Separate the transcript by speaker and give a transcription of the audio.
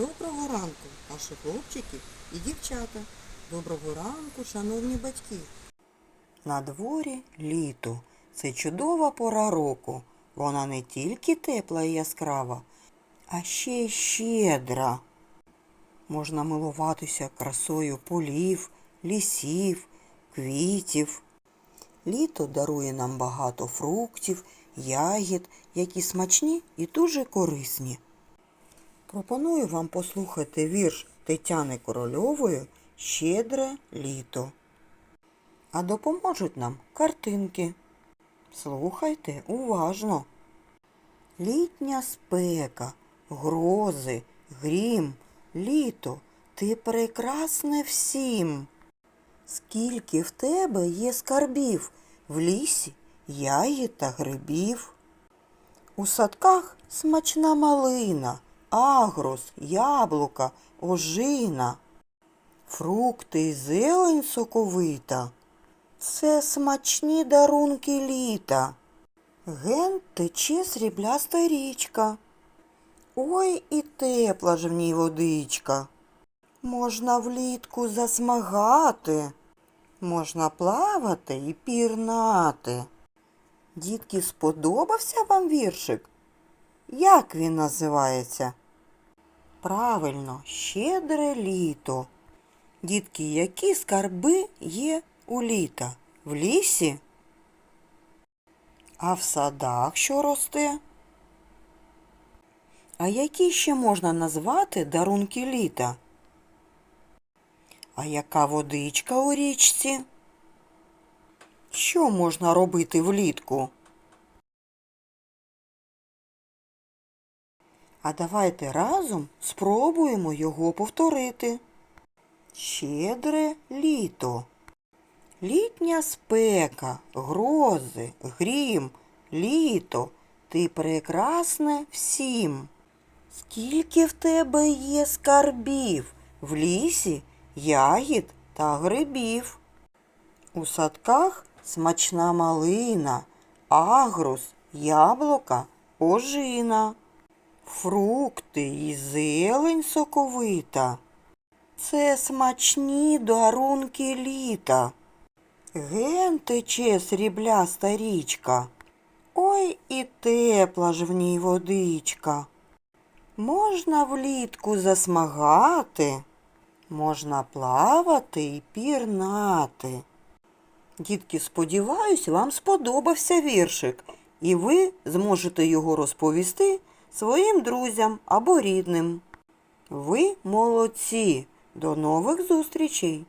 Speaker 1: Доброго ранку, наші хлопчики і дівчата. Доброго ранку, шановні батьки. На дворі літо. Це чудова пора року. Вона не тільки тепла і яскрава, а ще щедра. Можна милуватися красою полів, лісів, квітів. Літо дарує нам багато фруктів, ягід, які смачні і дуже корисні. Пропоную вам послухати вірш Тетяни Корольової Щедре літо. А допоможуть нам картинки. Слухайте уважно. Літня спека, грози, грім, літо, ти прекрасне всім. Скільки в тебе є скарбів в лісі, ягід та грибів. У садках смачна малина, агрос, яблука, ожина. Фрукти й зелень соковита. Це смачні дарунки літа. Ген тече срібляста річка. Ой і тепла ж в ній водичка. Можна влітку засмагати, можна плавати і пірнати. Дітки, сподобався вам віршик? Як він називається? Правильно, щедре літо. Дітки, які скарби є у літа? В лісі? А в садах що росте? А які ще можна назвати дарунки літа? А яка водичка у річці? Що можна робити влітку? А давайте разом спробуємо його повторити. Щедре літо. Літня спека, грози, грім, літо, ти прекрасне всім. Скільки в тебе є скарбів в лісі, ягід та грибів? У садках смачна малина, агрус, яблука, ожина, фрукти і зелень соковита. Це смачні дарунки літа. Ген тече срібляста річка. Ой і тепла ж в ній водичка. Можна влітку засмагати, можна плавати і пірнати. Дітки, сподіваюсь, вам сподобався віршик, і ви зможете його розповісти своїм друзям або рідним. Ви молодці! До нових зустрічей!